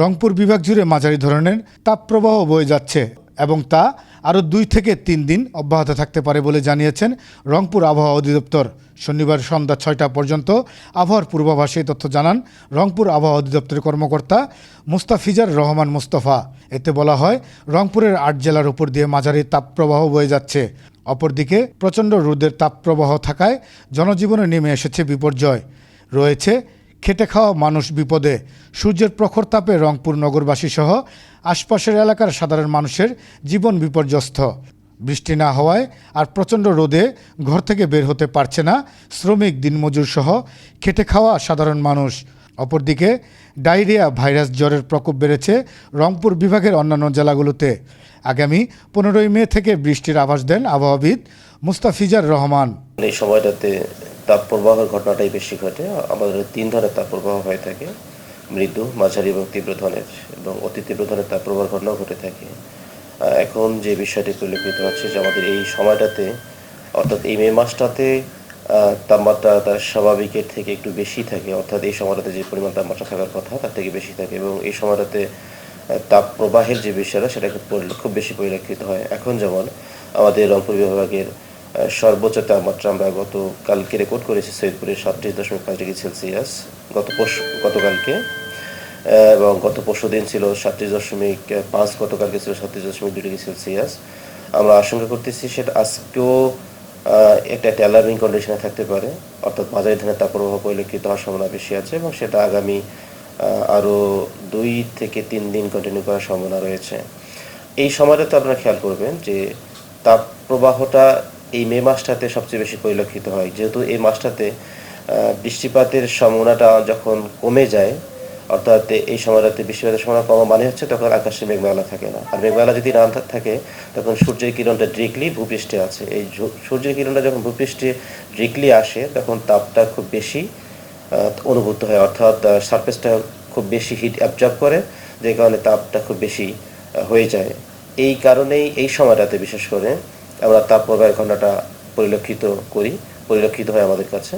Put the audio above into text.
রংপুর বিভাগ জুড়ে মাঝারি ধরনের তাপপ্রবাহ বয়ে যাচ্ছে এবং তা আরও দুই থেকে তিন দিন অব্যাহত থাকতে পারে বলে জানিয়েছেন রংপুর আবহাওয়া অধিদপ্তর। শনিবার সন্ধ্যা ছয়টা পর্যন্ত আবহাওয়ার পূর্বাভাসে তথ্য জানান রংপুর আবহাওয়া অধিদপ্তরের কর্মকর্তা মুস্তাফিজার রহমান মুস্তফা। এতে বলা হয়, রংপুরের আট জেলার উপর দিয়ে মাঝারি তাপপ্রবাহ বয়ে যাচ্ছে। অপরদিকে, প্রচণ্ড রোদের তাপপ্রবাহ থাকায় জনজীবনে নেমে এসেছে বিপর্যয়। রয়েছে খেটে খাওয়া মানুষ বিপদে। সূর্যের প্রখর তাপে রংপুর নগরবাসী সহ আশপাশের এলাকার সাধারণ মানুষের জীবন বিপর্যস্ত। বৃষ্টি না হওয়ায় আর প্রচণ্ড রোদে ঘর থেকে বের হতে পারছে না শ্রমিক, দিনমজুর সহ খেটে খাওয়া সাধারণ মানুষ। অপরদিকে, ডায়রিয়া, ভাইরাস জ্বরের প্রকোপ বেড়েছে রংপুর বিভাগের অন্যান্য জেলাগুলোতে। আগামী পনেরোই মে থেকে বৃষ্টির আভাস দেন আবহাওয়াবিদ মুস্তাফিজার রহমান। এই সময়টাতে তাপ প্রবাহের ঘটনাটাই বেশি ঘটে। আমাদের তিন ধরনের তাপপ্রবাহ হয়ে থাকে। মৃদু, মাঝারি এবং তীব্র ধরনের এবং অতি তীব্র ধরনের তাপ প্রবাহের ঘটনাও ঘটে থাকে। এখন যে বিষয়টি পরিলক্ষিত হচ্ছে যে আমাদের এই সময়টাতে, অর্থাৎ এই মে মাসটাতে তাপমাত্রা তার স্বাভাবিকের থেকে একটু বেশি থাকে। অর্থাৎ এই সময়টাতে যে পরিমাণ তাপমাত্রা থাকার কথা, তার থেকে বেশি থাকে এবং এই সময়টাতে তাপ প্রবাহের যে বিষয়টা, সেটা খুব বেশি পরিলক্ষিত হয়। এখন যেমন আমাদের রংপুর বিভাগের সর্বোচ্চ তাপমাত্রা আমরা গত কালকে রেকর্ড করেছি সৈয়দপুরে সাতত্রিশ দশমিক পাঁচ ডিগ্রি সেলসিয়াস, গত পরশু, গতকালকে। এবং গত পরশু দিন ছিল সাতত্রিশ দশমিক পাঁচ, গতকালকে ছিল সাতত্রিশ দশমিক দুই ডিগ্রি সেলসিয়াস। আমরা আশঙ্কা করতেছি সেটা আজকেও একটা অ্যালার্মিং কন্ডিশনে থাকতে পারে। অর্থাৎ মাঝারি ধরনের তাপপ্রবাহ পরিলক্ষিত হওয়ার সম্ভাবনা বেশি আছে এবং সেটা আগামী আরও দুই থেকে তিন দিন কন্টিনিউ করার সম্ভাবনা রয়েছে। এই সময়টাতে আপনারা খেয়াল করবেন যে তাপ প্রবাহটা এই মে মাসটাতে সবচেয়ে বেশি পরিলক্ষিত হয়। যেহেতু এই মাসটাতে বৃষ্টিপাতের সম্ভাবনাটা যখন কমে যায়, অর্থাৎ এই সময়টাতে বৃষ্টিপাতের সম্ভাবনা কম মানে হচ্ছে তখন আকাশে মেঘমেলা থাকে না। আর মেঘমেলা যদি না থাকে, তখন সূর্যের কিরণটা ডিরেক্টলি ভূপৃষ্ঠে আছে। এই সূর্যের কিরণটা যখন ভূপৃষ্ঠে ডিরেক্টলি আসে, তখন তাপটা খুব বেশি অনুভূত হয়। অর্থাৎ সারফেসটা খুব বেশি হিট অ্যাবজর্ব করে, যে কারণে তাপটা খুব বেশি হয়ে যায়। এই কারণেই এই সময়টাতে বিশেষ করে আমরা তাপ প্রবাহের ঘটনাটা পরিলক্ষিত করি পরিলক্ষিত হয় আমাদের কাছে।